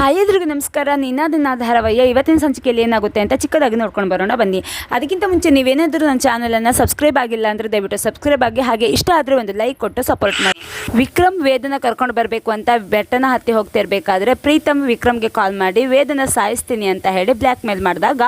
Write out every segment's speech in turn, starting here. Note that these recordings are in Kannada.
ಹಾಯ್ ಎಲ್ರಿಗೂ ನಮಸ್ಕಾರ. ನಿನ್ನದನ್ನ ಧಾರಾವಾಹಿಯ ಇವತ್ತಿನ ಸಂಚಿಕೆಯಲ್ಲಿ ಏನಾಗುತ್ತೆ ಅಂತ ಚಿಕ್ಕದಾಗಿ ನೋಡ್ಕೊಂಡು ಬರೋಣ. ಬನ್ನಿ. ಅದಕ್ಕಿಂತ ಮುಂಚೆ ನೀವೇನಾದರೂ ನನ್ನ ಚಾನಲನ್ನು ಸಬ್ಸ್ಕ್ರೈಬ್ ಆಗಿಲ್ಲ ಅಂದರೆ ದಯವಿಟ್ಟು ಸಬ್ಸ್ಕ್ರೈಬ್ ಆಗಿ. ಹಾಗೆ ಇಷ್ಟ ಆದರೆ ಒಂದು ಲೈಕ್ ಕೊಟ್ಟು ಸಪೋರ್ಟ್ ಮಾಡಿ. ವಿಕ್ರಮ್ ವೇದನ ಕರ್ಕೊಂಡು ಬರಬೇಕು ಅಂತ ಬೆಟ್ಟನ ಹತ್ತಿ ಹೋಗ್ತಾ ಇರಬೇಕಾದ್ರೆ ಪ್ರೀತಮ್ ವಿಕ್ರಮ್ಗೆ ಕಾಲ್ ಮಾಡಿ, ವೇದನ ಸಾಯಿಸ್ತೀನಿ ಅಂತ ಹೇಳಿ ಬ್ಲ್ಯಾಕ್ ಮೇಲ್ ಮಾಡಿದಾಗ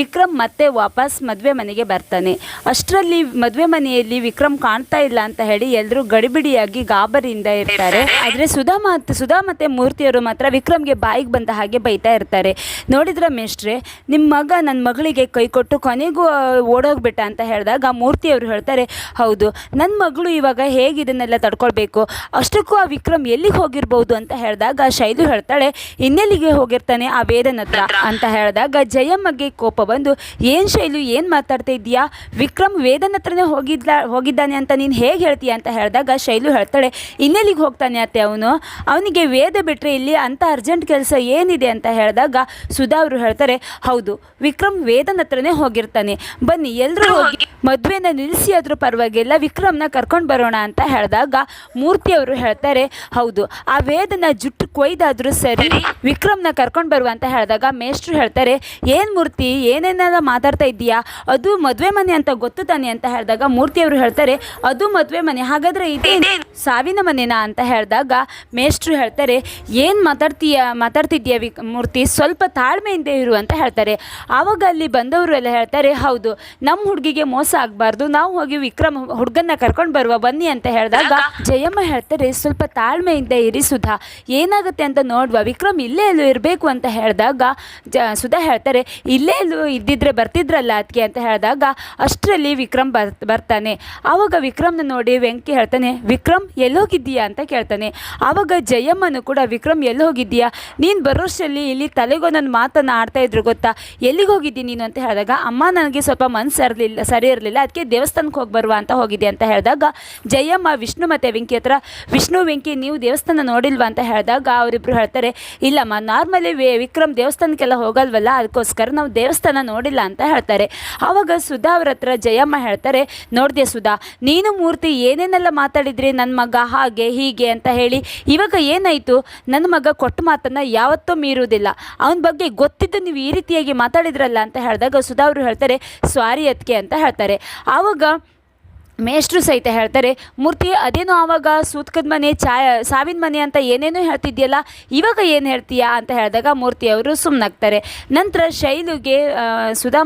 ವಿಕ್ರಮ್ ಮತ್ತೆ ವಾಪಸ್ ಮದುವೆ ಮನೆಗೆ ಬರ್ತಾನೆ. ಅಷ್ಟರಲ್ಲಿ ಮದುವೆ ಮನೆಯಲ್ಲಿ ವಿಕ್ರಮ್ ಕಾಣ್ತಾ ಇಲ್ಲ ಅಂತ ಹೇಳಿ ಎಲ್ಲರೂ ಗಡಿಬಿಡಿಯಾಗಿ ಗಾಬರಿಯಿಂದ ಇರ್ತಾರೆ. ಆದರೆ ಸುಧಾ ಮತ್ತು ಸುಧಾ ಮತ್ತು ಮೂರ್ತಿಯವರು ಮಾತ್ರ ವಿಕ್ರಮ್ಗೆ ಬಾಯಿಗೆ ಬಂದ ಹಾಗೆ ಬೈತಾ ಇರ್ತಾರೆ. ನೋಡಿದ್ರ ಮೇಷ್ಟ್ರೆ ನಿಮ್ಮ ಮಗ ನನ್ನ ಮಗಳಿಗೆ ಕೈ ಕೊಟ್ಟು ಕೊನೆಗೂ ಆ, ಓಡೋಗ್ಬಿಟ್ಟ ಅಂತ ಹೇಳಿದಾಗ ಮೂರ್ತಿಯವರು ಹೇಳ್ತಾರೆ ಹೌದು ನನ್ನ ಮಗಳು ಇವಾಗ ಹೇಗೆ ಇದನ್ನೆಲ್ಲ ತಡ್ಕೊಳ್ಬೇಕು? ಅಷ್ಟಕ್ಕೂ ಆ ವಿಕ್ರಮ್ ಎಲ್ಲಿಗೆ ಹೋಗಿರ್ಬೋದು ಅಂತ ಹೇಳಿದಾಗ ಶೈಲು ಹೇಳ್ತಾಳೆ ಇನ್ನೆಲ್ಲಿಗೆ ಹೋಗಿರ್ತಾನೆ ಆ ವೇದನ ಹತ್ರ? ಅಂತ ಹೇಳಿದಾಗ ಜಯಮ್ಮಗೆ ಕೋಪ ಬಂದು ಏನು ಶೈಲು ಏನು ಮಾತಾಡ್ತಾ ಇದೆಯಾ ವಿಕ್ರಮ್ ವೇದನ ಹತ್ರನೇ ಹೋಗಿದ್ಲ ಹೋಗಿದ್ದಾನೆ ಅಂತ ನೀನು ಹೇಗೆ ಹೇಳ್ತೀಯ ಅಂತ ಹೇಳಿದಾಗ ಶೈಲು ಹೇಳ್ತಾಳೆ ಇನ್ನೆಲ್ಲಿಗೆ ಹೋಗ್ತಾನೆ ಅತ್ತೆ ಅವನು? ಅವನಿಗೆ ವೇದ ಬಿಟ್ಟರೆ ಇಲ್ಲಿ ಅಂತ ಅರ್ಜೆಂಟ್ ಕೆಲಸ ಏನಿದೆ ಅಂತ ಹೇಳಿದಾಗ ಸುಧಾ ಅವರು ಹೇಳ್ತಾರೆ ಹೌದು ವಿಕ್ರಮ್ ವೇದನ ಹತ್ರನೇ ಹೋಗಿರ್ತಾನೆ. ಬನ್ನಿ ಎಲ್ಲರೂ ಹೋಗಿ ಮದುವೆನ ನಿಲ್ಲಿಸಿ ಆದರೂ ಪರವಾಗಿಲ್ಲ ವಿಕ್ರಮ್ನ ಕರ್ಕೊಂಡು ಬರೋಣ ಅಂತ ಹೇಳಿದಾಗ ಮೂರ್ತಿ ಅವರು ಹೇಳ್ತಾರೆ ಹೌದು ಆ ವೇದನ ಜುಟ್ಟು ಕೊಯ್ದಾದರೂ ಸರಿ ವಿಕ್ರಮ್ನ ಕರ್ಕೊಂಡು ಬರುವ ಅಂತ ಹೇಳಿದಾಗ ಮೇಷ್ಟ್ರು ಹೇಳ್ತಾರೆ ಏನು ಮೂರ್ತಿ ಏನೇನೆಲ್ಲ ಮಾತಾಡ್ತಾ ಇದ್ದೀಯಾ? ಅದು ಮದುವೆ ಮನೆ ಅಂತ ಗೊತ್ತು ತಾನೆ? ಅಂತ ಹೇಳಿದಾಗ ಮೂರ್ತಿ ಅವರು ಹೇಳ್ತಾರೆ ಅದು ಮದುವೆ ಮನೆ ಹಾಗಾದ್ರೆ ಇದೇ ಸಾವಿನ ಮನೆನಾ? ಅಂತ ಹೇಳಿದಾಗ ಮೇಷ್ಟ್ರು ಹೇಳ್ತಾರೆ ಏನು ಮಾತಾಡ್ತೀಯ? ಮಾತಾಡ್ತಿದ್ದೀಯ ವಿ ಮೂರ್ತಿ, ಸ್ವಲ್ಪ ತಾಳ್ಮೆಯಿಂದ ಇರು ಅಂತ ಹೇಳ್ತಾರೆ. ಆವಾಗ ಅಲ್ಲಿ ಬಂದವರು ಎಲ್ಲ ಹೇಳ್ತಾರೆ, ಹೌದು ನಮ್ಮ ಹುಡುಗಿಗೆ ಮೋಸ ಆಗಬಾರ್ದು, ನಾವು ಹೋಗಿ ವಿಕ್ರಮ್ ಹುಡುಗನ್ನ ಕರ್ಕೊಂಡು ಬರುವ, ಬನ್ನಿ ಅಂತ ಹೇಳಿದಾಗ ಜಯಮ್ಮ ಹೇಳ್ತಾರೆ, ಸ್ವಲ್ಪ ತಾಳ್ಮೆಯಿಂದ ಇರಿ ಸುಧಾ, ಏನಾಗುತ್ತೆ ಅಂತ ನೋಡುವ, ವಿಕ್ರಮ್ ಇಲ್ಲೇ ಎಲ್ಲೂ ಇರಬೇಕು ಅಂತ ಹೇಳಿದಾಗ ಜ, ಸುಧಾ ಹೇಳ್ತಾರೆ, ಇಲ್ಲೇ ಎಲ್ಲೂ ಇದ್ದಿದ್ರೆ ಬರ್ತಿದ್ರಲ್ಲ ಅದಕ್ಕೆ ಅಂತ ಹೇಳಿದಾಗ ಅಷ್ಟರಲ್ಲಿ ವಿಕ್ರಮ್ ಬರ್, ಬರ್ತಾನೆ. ಆವಾಗ ವಿಕ್ರಮ್ನ ನೋಡಿ ವೆಂಕಿ ಹೇಳ್ತಾನೆ, ವಿಕ್ರಮ್ ಎಲ್ಲೋಗಿದ್ದೀಯಾ ಅಂತ ಕೇಳ್ತಾನೆ. ಆವಾಗ ಜಯಮ್ಮನು ಕೂಡ, ವಿಕ್ರಮ್ ಎಲ್ಲಿ ಹೋಗಿದ್ದೀಯಾ ನೀನು ಬರೋಷ್ಟರಲ್ಲಿ ಇಲ್ಲಿ ತಲೆಗೋ ನನ್ನ ಮಾತನ್ನು ಆಡ್ತಾ ಇದ್ರು ಗೊತ್ತಾ? ಎಲ್ಲಿಗೆ ಹೋಗಿದ್ದೀನಿ ನೀನು ಅಂತ ಹೇಳಿದಾಗ, ಅಮ್ಮ ನನಗೆ ಸ್ವಲ್ಪ ಮನಸ್ಸು ಇರಲಿಲ್ಲ ಸರಿ ಇರಲಿಲ್ಲ ಅದಕ್ಕೆ ದೇವಸ್ಥಾನಕ್ಕೆ ಹೋಗಿ ಬರುವ ಅಂತ ಹೋಗಿದ್ದೆ ಅಂತ ಹೇಳಿದಾಗ, ಜಯಮ್ಮ, ವಿಷ್ಣು ಮತ್ತು ವೆಂಕಿ ಹತ್ರ, ವಿಷ್ಣು, ವೆಂಕಿ, ನೀವು ದೇವಸ್ಥಾನ ನೋಡಿಲ್ವಾ? ಅಂತ ಹೇಳಿದಾಗ ಅವರಿಬ್ಬರು ಹೇಳ್ತಾರೆ, ಇಲ್ಲಮ್ಮ, ನಾರ್ಮಲಿ ವಿಕ್ರಮ್ ದೇವಸ್ಥಾನಕ್ಕೆಲ್ಲ ಹೋಗಲ್ವಲ್ಲ ಅದಕ್ಕೋಸ್ಕರ ನಾವು ದೇವಸ್ಥಾನ ನೋಡಿಲ್ಲ ಅಂತ ಹೇಳ್ತಾರೆ. ಆವಾಗ ಸುಧಾ ಅವ್ರ ಹತ್ರ ಜಯಮ್ಮ ಹೇಳ್ತಾರೆ, ನೋಡಿದೆ ಸುಧಾ, ನೀನು ಮೂರ್ತಿ ಏನೇನೆಲ್ಲ ಮಾತಾಡಿದ್ರಿ? ನನ್ನ ಮಗ ಹಾಗೆ ಹೀಗೆ ಅಂತ ಹೇಳಿ, ಇವಾಗ ಏನಾಯಿತು? ನನ್ನ ಮಗ ಕೊಟ್ಟ ಮಾತನ್ನು ಯಾವತ್ತೂ ಮೀರುವುದಿಲ್ಲ. ಅವನ ಬಗ್ಗೆ ಗೊತ್ತಿದ್ದು ನೀವು ಈ ರೀತಿಯಾಗಿ ಮಾತಾಡಿದ್ರಲ್ಲ ಅಂತ ಹೇಳಿದಾಗ ಸುಧಾ ಅವರು ಹೇಳ್ತಾರೆ, ಸ್ವಾರಿ ಅದಕ್ಕೆ ಅಂತ ಹೇಳ್ತಾರೆ. ಆವಾಗ ಮೇಷ್ಟ್ರು ಸಹಿತ ಹೇಳ್ತಾರೆ, ಮೂರ್ತಿ, ಅದೇನೋ ಆವಾಗ ಸೂತ್ಕದ ಮನೆ, ಚಾಯ, ಸಾವಿನ ಮನೆ ಅಂತ ಏನೇನೋ ಹೇಳ್ತಿದ್ಯಲ್ಲ, ಇವಾಗ ಏನು ಹೇಳ್ತೀಯಾ? ಅಂತ ಹೇಳಿದಾಗ ಮೂರ್ತಿ ಅವರು ಸುಮ್ಮನಾಗ್ತಾರೆ ನಂತರ ಶೈಲುಗೆ ಸುಧಾ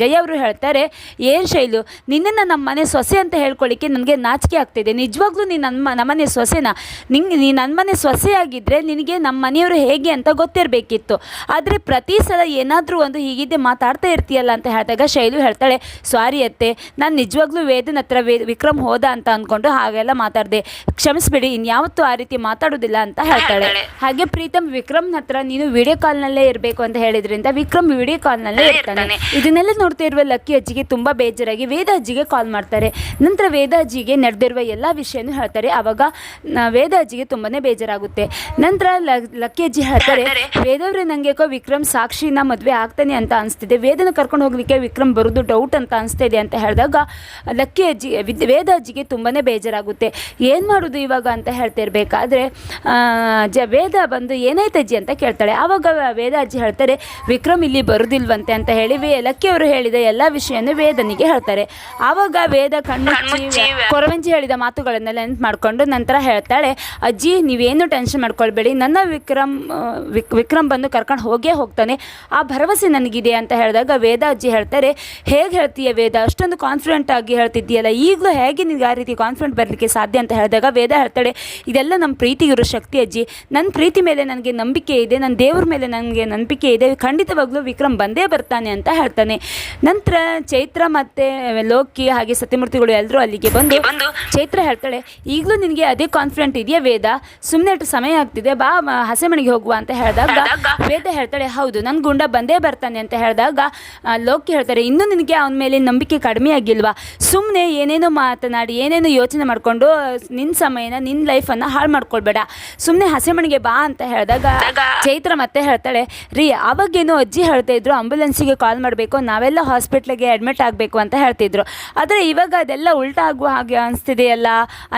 ಜಯ ಅವರು ಹೇಳ್ತಾರೆ, ಏನು ಶೈಲು, ನಿನ್ನನ್ನು ನಮ್ಮ ಮನೆ ಸೊಸೆ ಅಂತ ಹೇಳ್ಕೊಳ್ಳಿಕ್ಕೆ ನನಗೆ ನಾಚಿಕೆ ಆಗ್ತಿದೆ. ನಿಜವಾಗ್ಲೂ ನೀನು ನನ್ನ ನಮ್ಮನೆ ಸೊಸೆನಾ? ನಿಂಗೆ ನೀ ನನ್ನ ಮನೆ ಸೊಸೆಯಾಗಿದ್ದರೆ ನಿನಗೆ ನಮ್ಮ ಮನೆಯವರು ಹೇಗೆ ಅಂತ ಗೊತ್ತಿರಬೇಕಿತ್ತು. ಆದರೆ ಪ್ರತಿ ಸಲ ಏನಾದರೂ ಒಂದು ಹೀಗಿದ್ದೆ ಮಾತಾಡ್ತಾ ಇರ್ತೀಯಲ್ಲ ಅಂತ ಹೇಳಿದಾಗ ಶೈಲು ಹೇಳ್ತಾಳೆ ಸಾರಿ ಅತ್ತೆ, ನಾನು ನಿಜವಾಗ್ಲೂ ವೇದನ ಹತ್ರ ವಿಕ್ರಮ್ ಹೋದ ಅಂತ ಅಂದ್ಕೊಂಡು ಹಾಗೆಲ್ಲ ಮಾತಾಡಿದೆ. ಕ್ಷಮಿಸ್ಬಿಡಿ ಇನ್ಯಾವತ್ತೂ ಆ ರೀತಿ ಮಾತಾಡೋದಿಲ್ಲ ಅಂತ ಹೇಳ್ತಾಳೆ. ಹಾಗೆ ಪ್ರೀತಮ್ ವಿಕ್ರಮ್ ಹತ್ರ ನೀನು ವಿಡಿಯೋ ಕಾಲ್ನಲ್ಲೇ ಇರಬೇಕು ಅಂತ ಹೇಳಿದ್ರಿಂದ ವಿಕ್ರಮ್ ವಿಡಿಯೋ ಕಾಲ್ನಲ್ಲೇ ಇರ್ತಾನೆ. ಇದನ್ನೆಲ್ಲ ನೋಡ್ತಾ ಇರುವ ಲಕ್ಕಿ ಅಜ್ಜಿಗೆ ತುಂಬ ಬೇಜಾರಾಗಿ ವೇದ ಅಜ್ಜಿಗೆ ಕಾಲ್ ಮಾಡ್ತಾರೆ. ನಂತರ ವೇದ ಅಜ್ಜಿಗೆ ನಡೆದಿರುವ ಎಲ್ಲ ವಿಷಯನೂ ಹೇಳ್ತಾರೆ. ಆವಾಗ ವೇದ ಅಜ್ಜಿಗೆ ತುಂಬಾನೇ ಬೇಜಾರಾಗುತ್ತೆ. ನಂತರ ಲಕ್ಕಿ ಅಜ್ಜಿ ಹೇಳ್ತಾರೆ ವೇದವ್ರೆ ನಂಗೆ ವಿಕ್ರಮ್ ಸಾಕ್ಷಿನ ಮದುವೆ ಆಗ್ತಾನೆ ಅಂತ ಅನಿಸ್ತಿದೆ. ವೇದನ ಕರ್ಕೊಂಡು ಹೋಗ್ಲಿಕ್ಕೆ ವಿಕ್ರಮ್ ಬರೋದು ಡೌಟ್ ಅಂತ ಅನಿಸ್ತಾ ಇದೆ ಅಂತ ಹೇಳಿದಾಗ ಲಕ್ಕಿ ಅಜ್ಜಿ ವಿದ್- ತುಂಬಾ ಬೇಜಾರಾಗುತ್ತೆ. ಏನು ಮಾಡೋದು ಇವಾಗ ಅಂತ ಹೇಳ್ತಿರ್ಬೇಕಾದ್ರೆ ಜ ವೇದ ಬಂದು ಏನಾಯ್ತಜ್ಜಿ ಅಂತ ಕೇಳ್ತಾಳೆ. ಆವಾಗ ವೇದಾಜ್ಜಿ ಹೇಳ್ತಾರೆ ವಿಕ್ರಮ್ ಇಲ್ಲಿ ಬರುದಿಲ್ವಂತೆ ಅಂತ ಹೇಳಿ ವೇ ಲಕ್ಕಿ ಅವರು ಹೇಳಿದ ಎಲ್ಲ ವಿಷಯನೂ ವೇದನಿಗೆ ಹೇಳ್ತಾರೆ. ಆವಾಗ ವೇದ ಕಣ್ಣು ಕೊರವಂಜಿ ಹೇಳಿದ ಮಾತುಗಳನ್ನೆಲ್ಲ ನೆನ್ಪು ಮಾಡಿಕೊಂಡು ನಂತರ ಹೇಳ್ತಾಳೆ ಅಜ್ಜಿ ನೀವೇನು ಟೆನ್ಷನ್ ಮಾಡ್ಕೊಳ್ಬೇಡಿ. ನನ್ನ ವಿಕ್ರಮ್ ವಿಕ್ ವಿಕ್ರಮ್ ಬಂದು ಕರ್ಕೊಂಡು ಹೋಗೇ ಹೋಗ್ತಾನೆ. ಆ ಭರವಸೆ ನನಗಿದೆ ಅಂತ ಹೇಳಿದಾಗ ವೇದ ಅಜ್ಜಿ ಹೇಳ್ತಾರೆ ಹೇಗೆ ಹೇಳ್ತೀಯ ವೇದ? ಅಷ್ಟೊಂದು ಕಾನ್ಫಿಡೆಂಟ್ ಆಗಿ ಹೇಳ್ತಿದ್ದೀಯಲ್ಲ ಈಗಲೂ ಹೇಗೆ ನಿನಗೆ ಆ ರೀತಿ ಕಾನ್ಫಿಡೆಂಟ್ ಬರಲಿಕ್ಕೆ ಸಾಧ್ಯ ಅಂತ ಹೇಳಿದಾಗ ವೇದ ಹೇಳ್ತಾಳೆ ಇದೆಲ್ಲ ನಮ್ಮ ಪ್ರೀತಿಗಿರೋ ಶಕ್ತಿ ಅಜ್ಜಿ. ನನ್ನ ಪ್ರೀತಿ ಮೇಲೆ ನನಗೆ ನಂಬಿಕೆ ಇದೆ ನನ್ನ ದೇವ್ರ ಮೇಲೆ ನನಗೆ ನಂಬಿಕೆ ಇದೆ ಖಂಡಿತವಾಗ್ಲೂ ವಿಕ್ರಮ್ ಬಂದೇ ಬರ್ತಾನೆ ಅಂತ ಹೇಳ್ತಾನೆ. ನಂತರ ಚೈತ್ರ ಮತ್ತು ಲೋಕಿ ಹಾಗೆ ಸತ್ಯಮೂರ್ತಿಗಳು ಎಲ್ಲರೂ ಅಲ್ಲಿಗೆ ಬಂದು ಚೈತ್ರ ಹೇಳ್ತಾಳೆ ಈಗಲೂ ನಿನಗೆ ಅದೇ ಕಾನ್ಫಿಡೆಂಟ್ ಇದೆಯಾ ವೇದ? ಸುಮ್ಮನೆ ಅಷ್ಟು ಸಮಯ ಆಗ್ತಿದೆ ಬಾ ಹಸೆ ಮನೆಗೆ ಹೋಗುವ ಅಂತ ಹೇಳಿದಾಗ ವೇದ ಹೇಳ್ತಾಳೆ ಹೌದು ನನ್ನ ಗುಂಡ ಬಂದೇ ಬರ್ತಾನೆ ಅಂತ ಹೇಳಿದಾಗ ಲೋಕಿ ಹೇಳ್ತಾರೆ ಇನ್ನೂ ನಿನಗೆ ಅವನ ಮೇಲೆ ನಂಬಿಕೆ ಕಡಿಮೆ ಆಗಿಲ್ವಾ? ಸುಮ್ಮನೆ ಏನೇ ಏನೇನೋ ಮಾತನಾಡಿ, ಏನೇನೋ ಯೋಚನೆ ಮಾಡಿಕೊಂಡು ನಿನ್ನ ಸಮಯನ ನಿನ್ನ ಲೈಫನ್ನು ಹಾಳು ಮಾಡ್ಕೊಳ್ಬೇಡ. ಸುಮ್ಮನೆ ಹಸೆಮಣಿಗೆ ಬಾ ಅಂತ ಹೇಳಿದಾಗ ಚೈತ್ರ ಮತ್ತೆ ಹೇಳ್ತಾಳೆ, ರೀ ಅವಾಗೇನು ಅಜ್ಜಿ ಹೇಳ್ತಾ ಇದ್ರು ಆಂಬುಲೆನ್ಸಿಗೆ ಕಾಲ್ ಮಾಡಬೇಕು, ನಾವೆಲ್ಲ ಹಾಸ್ಪಿಟ್ಲಿಗೆ ಅಡ್ಮಿಟ್ ಆಗಬೇಕು ಅಂತ ಹೇಳ್ತಿದ್ರು. ಆದರೆ ಇವಾಗ ಅದೆಲ್ಲ ಉಲ್ಟಾ ಆಗುವ ಹಾಗೆ ಅನಿಸ್ತಿದೆಯಲ್ಲ?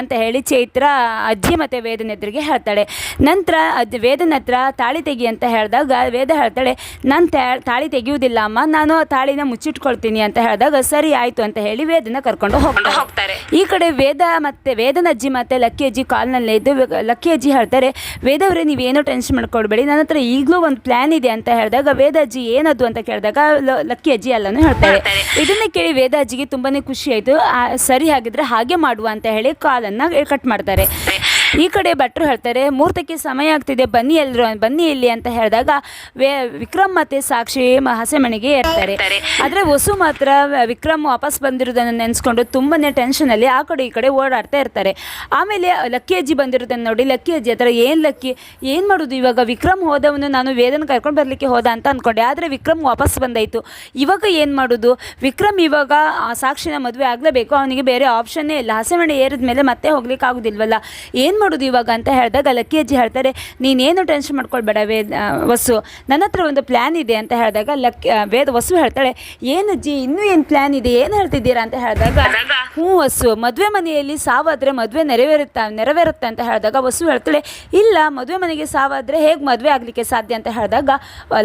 ಅಂತ ಹೇಳಿ ಚೈತ್ರ ಅಜ್ಜಿ ಮತ್ತು ವೇದನ ಎದುರಿಗೆ ಹೇಳ್ತಾಳೆ. ನಂತರ ಅದು ವೇದನ ಹತ್ರ ತಾಳಿ ತೆಗಿ ಅಂತ ಹೇಳಿದಾಗ ವೇದ ಹೇಳ್ತಾಳೆ, ನಾನು ತಾಳಿ ತೆಗೆಯುವುದಿಲ್ಲ ಅಮ್ಮ, ನಾನು ತಾಳಿನ ಮುಚ್ಚಿಟ್ಕೊಳ್ತೀನಿ ಅಂತ ಹೇಳಿದಾಗ, ಸರಿ, ಆಯಿತು ಅಂತ ಹೇಳಿ ವೇದನ ಕರ್ಕೊಂಡು ಹೋಗ್ತಾರೆ ಹೋಗ್ತಾರೆ. ಈ ಕಡೆ ವೇದ ಮತ್ತೆ ವೇದನ ಅಜ್ಜಿ ಮತ್ತೆ ಲಕ್ಕಿ ಅಜ್ಜಿ ಕಾಲ್ನಲ್ಲೇ ಇದ್ದು ಲಕ್ಕಿ ಅಜ್ಜಿ ಹೇಳ್ತಾರೆ ವೇದವ್ರೆ ನೀವೇನೋ ಟೆನ್ಷನ್ ಮಾಡ್ಕೊಳ್ಬೇಡಿ ನನ್ನ ಹತ್ರ ಈಗಲೂ ಒಂದು ಪ್ಲಾನ್ ಇದೆ ಅಂತ ಹೇಳಿದಾಗ ವೇದ ಅಜ್ಜಿ ಏನದು ಅಂತ ಕೇಳಿದಾಗ ಲಕ್ಕಿ ಅಜ್ಜಿ ಅಲ್ಲನೂ ಹೇಳ್ತಾರೆ. ಇದನ್ನೇ ಇದನ್ನ ಕೇಳಿ ವೇದ ಅಜ್ಜಿಗೆ ತುಂಬಾನೇ ಖುಷಿ ಆಯಿತು. ಸರಿ ಹಾಗಿದ್ರೆ ಹಾಗೆ ಮಾಡುವ ಅಂತ ಹೇಳಿ ಕಾಲನ್ನು ಕಟ್ ಮಾಡ್ತಾರೆ. ಈ ಕಡೆ ಭಟ್ರು ಹೇಳ್ತಾರೆ ಮುಹೂರ್ತಕ್ಕೆ ಸಮಯ ಆಗ್ತಿದೆ ಬನ್ನಿ ಎಲ್ರು ಬನ್ನಿ ಇಲ್ಲಿ ಅಂತ ಹೇಳಿದಾಗ ವೇ ವಿಕ್ರಮ್ ಮತ್ತೆ ಸಾಕ್ಷಿ ಹಸೆ ಏರ್ತಾರೆ ಇರ್ತಾರೆ. ಆದರೆ ವಸು ಮಾತ್ರ ವಿಕ್ರಮ್ ವಾಪಸ್ ಬಂದಿರೋದನ್ನು ನೆನೆಸ್ಕೊಂಡು ತುಂಬನೇ ಟೆನ್ಷನಲ್ಲಿ ಆ ಕಡೆ ಈ ಕಡೆ ಓಡಾಡ್ತಾ ಇರ್ತಾರೆ. ಆಮೇಲೆ ಲಕ್ಕಿ ಅಜ್ಜಿ ಬಂದಿರೋದನ್ನು ನೋಡಿ ಲಕ್ಕಿ ಅಜ್ಜಿ ಹತ್ರ ಏನು ಲಕ್ಕಿ? ಏನು ಮಾಡೋದು ಇವಾಗ? ವಿಕ್ರಮ್ ಹೋದವನು ನಾನು ವೇದನ ಕರ್ಕೊಂಡು ಬರಲಿಕ್ಕೆ ಹೋದ ಅಂತ ಅಂದ್ಕೊಂಡೆ ಆದರೆ ವಿಕ್ರಮ್ ವಾಪಸ್ ಬಂದಾಯಿತು. ಇವಾಗ ಏನು ಮಾಡೋದು? ವಿಕ್ರಮ್ ಇವಾಗ ಸಾಕ್ಷಿನ ಮದುವೆ ಆಗಲೇಬೇಕು ಅವನಿಗೆ ಬೇರೆ ಆಪ್ಷನ್ನೇ ಇಲ್ಲ. ಹಸೆಮಣೆ ಏರಿದ ಮೇಲೆ ಮತ್ತೆ ಹೋಗ್ಲಿಕ್ಕೆ ಆಗೋದಿಲ್ವಲ್ಲ ಏನು ಮಾಡೋದು ಇವಾಗ ಅಂತ ಹೇಳಿದಾಗ ಲಕ್ಕಿ ಅಜ್ಜಿ ಹೇಳ್ತಾರೆ ನೀನೇನು ಟೆನ್ಷನ್ ಮಾಡ್ಕೊಳ್ಬೇಡ ವೇದ ವಸು. ನನ್ನ ಹತ್ರ ಒಂದು ಪ್ಲ್ಯಾನ್ ಇದೆ ಅಂತ ಹೇಳಿದಾಗ ಲಕ್ಕಿ ವೇದ ವಸು ಹೇಳ್ತಾಳೆ ಏನು ಅಜ್ಜಿ ಇನ್ನೂ ಏನು ಪ್ಲ್ಯಾನ್ ಇದೆ? ಏನು ಹೇಳ್ತಿದ್ದೀರಾ ಅಂತ ಹೇಳಿದಾಗ ಹ್ಞೂ ವಸು ಮದುವೆ ಮನೆಯಲ್ಲಿ ಸಾವಾದರೆ ಮದುವೆ ನೆರವೇರುತ್ತಾ ನೆರವೇರುತ್ತೆ ಅಂತ ಹೇಳಿದಾಗ ವಸು ಹೇಳ್ತಾಳೆ ಇಲ್ಲ ಮದುವೆ ಮನೆಗೆ ಸಾವಾದರೆ ಹೇಗೆ ಮದುವೆ ಆಗಲಿಕ್ಕೆ ಸಾಧ್ಯ ಅಂತ ಹೇಳಿದಾಗ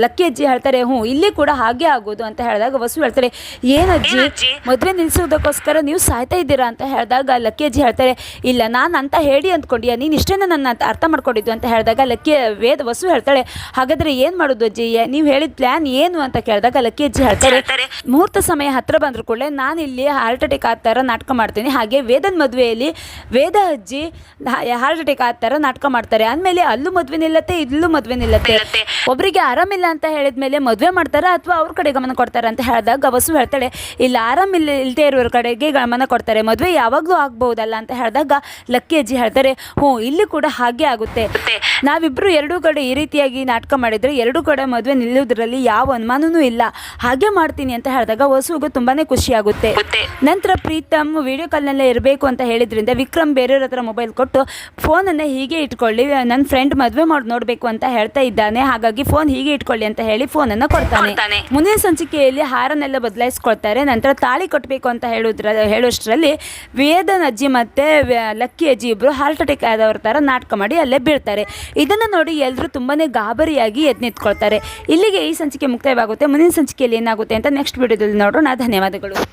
ಲಕ್ಕಿ ಅಜ್ಜಿ ಹೇಳ್ತಾರೆ ಹ್ಞೂ ಇಲ್ಲಿ ಕೂಡ ಹಾಗೆ ಆಗೋದು ಅಂತ ಹೇಳಿದಾಗ ವಸು ಹೇಳ್ತಾರೆ ಏನಜ್ಜಿ? ಮದುವೆ ನಿಲ್ಲಿಸೋದಕ್ಕೋಸ್ಕರ ನೀವು ಸಾಯ್ತಾ ಇದ್ದೀರಾ? ಅಂತ ಹೇಳಿದಾಗ ಲಕ್ಕಿ ಅಜ್ಜಿ ಹೇಳ್ತಾರೆ ಇಲ್ಲ ನಾನು ಅಂತ ಹೇಳಿ ಅಂದ್ಕೊಂಡ್ಯಾ ನೀನು ಇಷ್ಟೇನ ನನ್ನ ಅಂತ ಅರ್ಥ ಮಾಡ್ಕೊಂಡಿದ್ದು ಅಂತ ಹೇಳಿದಾಗ ಲಕ್ಕಿ ವೇದ ವಸು ಹೇಳ್ತಾಳೆ ಹಾಗಾದರೆ ಏನು ಮಾಡೋದು ಅಜ್ಜಿ? ನೀವು ಹೇಳಿದ ಪ್ಲ್ಯಾನ್ ಏನು ಅಂತ ಕೇಳಿದಾಗ ಲಕ್ಕಿ ಅಜ್ಜಿ ಹೇಳ್ತಾರೆ. ಮುಹೂರ್ತ ಸಮಯ ಹತ್ರ ಬಂದರೂ ಕೂಡಲೇ ನಾನು ಇಲ್ಲಿ ಹಾರ್ಟ್ ಅಟ್ಯಾಕ್ ಆ ಥರ ನಾಟಕ ಮಾಡ್ತೀನಿ. ಹಾಗೆ ವೇದನ ಮದುವೆಯಲ್ಲಿ ವೇದ ಅಜ್ಜಿ ಹಾರ್ಟ್ ಅಟ್ಯಾಕ್ ಆ ಥರ ನಾಟಕ ಮಾಡ್ತಾರೆ. ಅಂದಮೇಲೆ ಅಲ್ಲೂ ಮದುವೆ ನಿಲ್ಲತ್ತೆ ಇಲ್ಲೂ ಮದುವೆ ನಿಲ್ಲತ್ತೆ. ನಿಲ್ಲತ್ತೆ. ಒಬ್ಬರಿಗೆ ಆರಾಮಿಲ್ಲ ಅಂತ ಹೇಳಿದ ಮೇಲೆ ಮದುವೆ ಮಾಡ್ತಾರಾ ಅಥವಾ ಅವ್ರ ಕಡೆ ಗಮನ ಕೊಡ್ತಾರೆ ಅಂತ ಹೇಳಿದಾಗ ವಸು ಹೇಳ್ತಾಳೆ ಇಲ್ಲ ಆರಾಮಿಲ್ಲ ಇಲ್ಲದೆ ಇರೋರ ಕಡೆಗೆ ಗಮನ ಕೊಡ್ತಾರೆ. ಮದುವೆ ಯಾವಾಗಲೂ ಆಗ್ಬೋದಲ್ಲ ಅಂತ ಹೇಳಿದಾಗ ಲಕ್ಕಿ ಅಜ್ಜಿ ಹೇಳ್ತಾರೆ ಹ್ಞೂ ಇಲ್ಲಿ ಕೂಡ ಹಾಗೆ ಆಗುತ್ತೆ. ನಾವಿಬ್ಬರು ನಾವಿಬ್ರು ಎರಡೂ ಕಡೆ ಈ ರೀತಿಯಾಗಿ ನಾಟಕ ಮಾಡಿದರೆ ಎರಡೂ ಕಡೆ ಮದುವೆ ನಿಲ್ಲೋದ್ರಲ್ಲಿ ಯಾವ ಅನುಮಾನನೂ ಇಲ್ಲ. ಹಾಗೆ ಮಾಡ್ತೀನಿ ಅಂತ ಹೇಳಿದಾಗ ವಸುಗೂ ತುಂಬಾನೇ ಖುಷಿ ಆಗುತ್ತೆ. ನಂತರ ಪ್ರೀತಮ್ ವಿಡಿಯೋ ಕಾಲ್ನಲ್ಲೇ ಇರಬೇಕು ಅಂತ ಹೇಳಿದ್ರಿಂದ ವಿಕ್ರಮ್ ಬೇರೆಯವ್ರ ಹತ್ರ ಮೊಬೈಲ್ ಕೊಟ್ಟು ಫೋನನ್ನು ಹೀಗೆ ಇಟ್ಕೊಳ್ಳಿ ನನ್ನ ಫ್ರೆಂಡ್ ಮದುವೆ ಮಾಡಿ ನೋಡಬೇಕು ಅಂತ ಹೇಳ್ತಾ ಇದ್ದಾನೆ. ಹಾಗಾಗಿ ಫೋನ್ ಹೀಗೆ ಇಟ್ಕೊಳ್ಳಿ ಅಂತ ಹೇಳಿ ಫೋನನ್ನು ಕೊಡ್ತಾನೆ. ಕೊಡ್ತಾನೆ. ಮುಂದಿನ ಸಂಚಿಕೆಯಲ್ಲಿ ಹಾರನ್ನೆಲ್ಲ ಬದಲಾಯಿಸ್ಕೊಳ್ತಾರೆ. ನಂತರ ತಾಳಿ ಕಟ್ಟಬೇಕು ಅಂತ ಹೇಳುದ್ರ ಹೇಳೋಷ್ಟರಲ್ಲಿ ವೇದನ್ ಅಜ್ಜಿ ಮತ್ತೆ ಲಕ್ಕಿ ಅಜ್ಜಿ ಇಬ್ರು ಹಾರ್ಟ್ ಅಟ್ಯಾಕ್ ಆದವ್ರ ಥರ ನಾಟಕ ಮಾಡಿ ಅಲ್ಲೇ ಬೀಳ್ತಾರೆ. ಇದನ್ನು ನೋಡಿ ಎಲ್ಲರೂ ತುಂಬಾ ಗಾಬರಿಯಾಗಿ ಎದ್ದು ನಿಂತ್ಕೊಳ್ತಾರೆ ಇಲ್ಲಿಗೆ ಈ ಸಂಚಿಕೆ ಮುಕ್ತಾಯವಾಗುತ್ತೆ. ಮುಂದಿನ ಸಂಚಿಕೆಯಲ್ಲಿ ಏನಾಗುತ್ತೆ ಅಂತ ನೆಕ್ಸ್ಟ್ ವಿಡಿಯೋದಲ್ಲಿ ನೋಡೋಣ. ಧನ್ಯವಾದಗಳು.